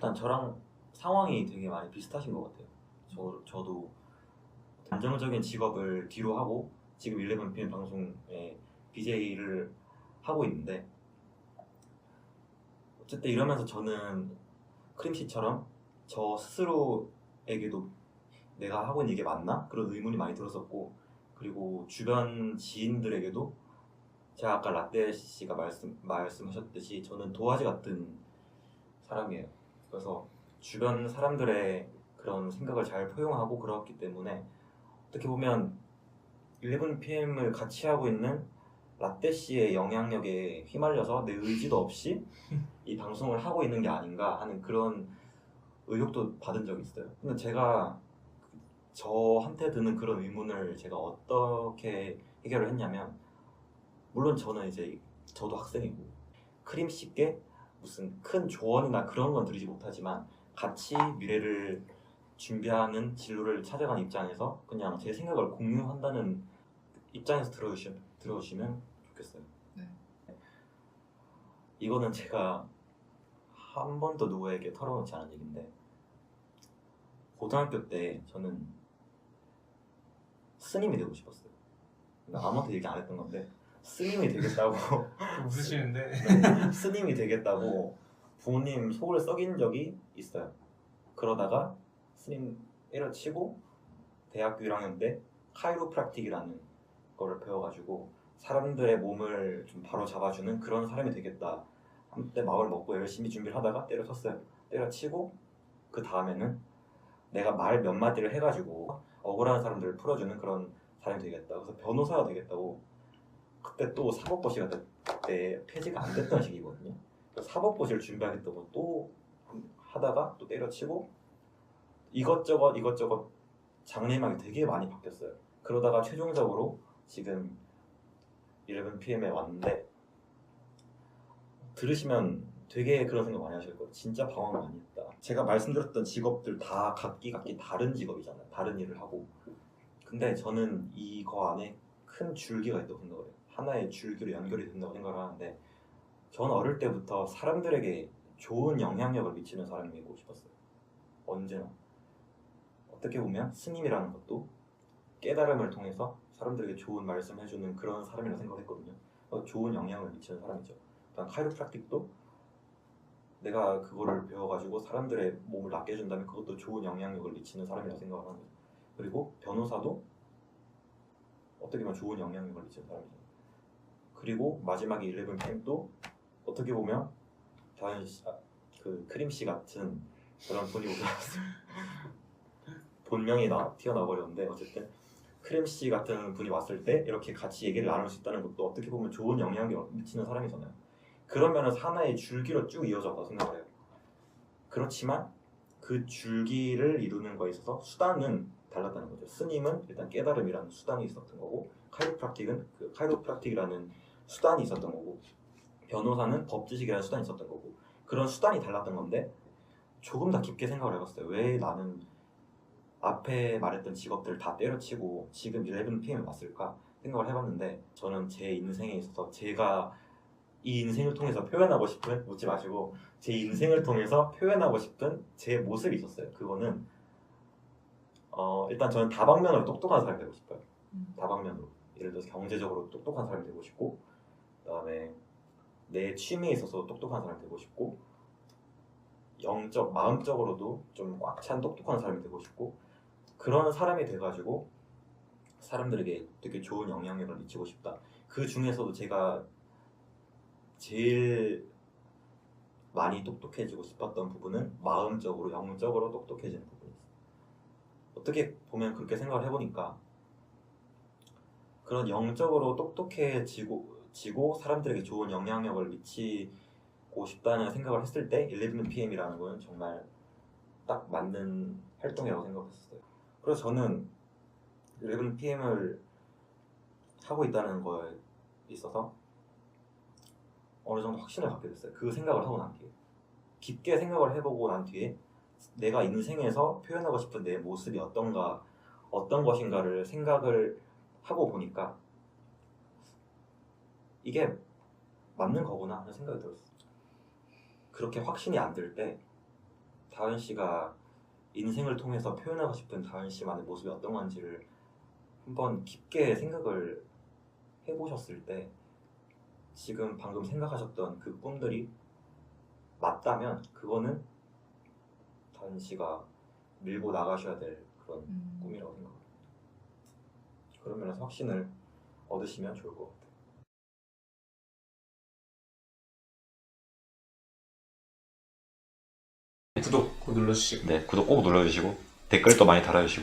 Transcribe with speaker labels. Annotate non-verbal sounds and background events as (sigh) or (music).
Speaker 1: 일단 저랑 상황이 되게 많이 비슷하신 것 같아요. 저 저도 안정적인 직업을 뒤로 하고 지금 11PM 방송에 BJ를 하고 있는데 어쨌든 이러면서 저는 크림 씨처럼 저 스스로에게도 내가 하고 있는 이게 맞나 그런 의문이 많이 들었었고 그리고 주변 지인들에게도 제가 아까 라떼 씨가 말씀 말씀하셨듯이 저는 도화지 같은 사람이에요. 그래서 주변 사람들의 그런 생각을 잘 포용하고 그렇기 때문에 어떻게 보면 11PM을 같이 하고 있는 라떼 씨의 영향력에 휘말려서 내 의지도 없이 (laughs) 이 방송을 하고 있는 게 아닌가 하는 그런 의혹도 받은 적이 있어요. 근데 제가 저한테 드는 그런 의문을 제가 어떻게 해결을 했냐면 물론 저는 이제 저도 학생이고 크림 씨께 무슨 큰 조언이나 그런 건 드리지 못하지만 같이 미래를 준비하는 진로를 찾아가는 입장에서 그냥 제 생각을 공유한다는 입장에서 들어주시, 들어주시면 좋겠어요.
Speaker 2: 네.
Speaker 1: 이거는 제가 한 번도 누구에게 털어놓지 않은 얘기인데 고등학교 때 저는 스님이 되고 싶었어요. 아무한테 얘기 안 했던 건데 스님이 되겠다고 (laughs)
Speaker 2: 웃으시는데
Speaker 1: 네, 스님이 되겠다고 부모님 속을 썩인 적이 있어요. 그러다가 스님 때려치고 대학교 1학년 때 카이로프락틱이라는 거를 배워가지고 사람들의 몸을 좀 바로 잡아주는 그런 사람이 되겠다. 한때 마음을 먹고 열심히 준비를 하다가 때려쳤어요. 때려치고 그 다음에는 내가 말 몇 마디를 해가지고 억울한 사람들을 풀어주는 그런 사람이 되겠다. 그래서 변호사가 되겠다고 그때 또 사법고시가 그때 폐지가 안 됐던 시기거든요. 사법고시를 준비하겠다고 또 하다가 또 때려치고 이것저것 이것저것 장래희망이 되게 많이 바뀌었어요. 그러다가 최종적으로 지금 11PM에 왔는데 들으시면 되게 그런 생각 많이 하실 거예요. 진짜 방황 많이 했다. 제가 말씀드렸던 직업들 다 각기 각기 다른 직업이잖아요. 다른 일을 하고. 근데 저는 이거 안에 큰 줄기가 있다고 생각을 해요. 하나의 줄기로 연결이 된다고 생각을 하는데 저는 어릴 때부터 사람들에게 좋은 영향력을 미치는 사람이 되고 싶었어요. 언제나. 어떻게 보면 스님이라는 것도 깨달음을 통해서 사람들에게 좋은 말씀 해주는 그런 사람이라고 생각했거든요. 어, 좋은 영향을 미치는 사람이죠. 그다음 카이로프락틱도 내가 그거를 배워가지고 사람들의 몸을 낫게 해준다면 그것도 좋은 영향력을 미치는 사람이라고 생각을 하는 거죠. 그리고 변호사도 어떻게 보면 좋은 영향력을 미치는 사람이죠. 그리고 마지막에 11PM도 어떻게 보면 다현 씨, 아, 그 크림 씨 같은 그런 분이 오셨어요. (laughs) 본명이 나 튀어나와 버렸는데 어쨌든 크림 씨 같은 분이 왔을 때 이렇게 같이 얘기를 나눌 수 있다는 것도 어떻게 보면 좋은 영향력을 미치는 사람이잖아요. 그러면 하나의 줄기로 쭉 이어져서 생각을 해요. 그렇지만 그 줄기를 이루는 거에 있어서 수단은 달랐다는 거죠. 스님은 일단 깨달음이라는 수단이 있었던 거고 카이로프락틱은 그 카이로프락틱이라는 수단이 있었던 거고 변호사는 법 지식이라는 수단이 있었던 거고 그런 수단이 달랐던 건데 조금 더 깊게 생각을 해봤어요. 왜 나는 앞에 말했던 직업들 다 때려치고 지금 11PM에 왔을까 생각을 해봤는데 저는 제 인생에 있어서 제가 이 인생을 통해서 표현하고 싶은 묻지 마시고 제 인생을 통해서 표현하고 싶은 제 모습이 있었어요. 그거는 어, 일단 저는 다방면으로 똑똑한 사람이 되고 싶어요.
Speaker 2: 음.
Speaker 1: 다방면으로 예를 들어서 경제적으로 똑똑한 사람이 되고 싶고 그다음에 내 취미에 있어서 똑똑한 사람이 되고 싶고 영적 마음적으로도 좀 꽉 찬 똑똑한 사람이 되고 싶고 그런 사람이 돼가지고 사람들에게 되게 좋은 영향력을 미치고 싶다. 그 중에서도 제가 제일 많이 똑똑해지고 싶었던 부분은 마음적으로 영적으로 똑똑해지는 부분이었어요. 어떻게 보면 그렇게 생각을 해보니까 그런 영적으로 똑똑해지고 지고 사람들에게 좋은 영향력을 미치고 싶다는 생각을 했을 때 11PM이라는 건 정말 딱 맞는 활동이라고 생각했었어요. 그래서 저는 11PM을 하고 있다는 거에 있어서 어느 정도 확신을 갖게 됐어요. 그 생각을 하고 난 뒤에 깊게 생각을 해보고 난 뒤에 내가 인생에서 표현하고 싶은 내 모습이 어떤가 어떤 것인가를 생각을 하고 보니까 이게 맞는 거구나 하는 생각이 들었어요. 그렇게 확신이 안 들 때 다은 씨가 인생을 통해서 표현하고 싶은 다은 씨만의 모습이 어떤 건지를 한번 깊게 생각을 해보셨을 때 지금 방금 생각하셨던 그 꿈들이 맞다면 그거는 다은 씨가 밀고 나가셔야 될 그런
Speaker 2: 음.
Speaker 1: 꿈이라고 생각합니다. 그런 면에서 확신을 얻으시면 좋을 것 같아요.
Speaker 3: 구독 꼭 눌러주시고.
Speaker 1: 네, 구독 꼭 눌러주시고 댓글도 많이 달아주시고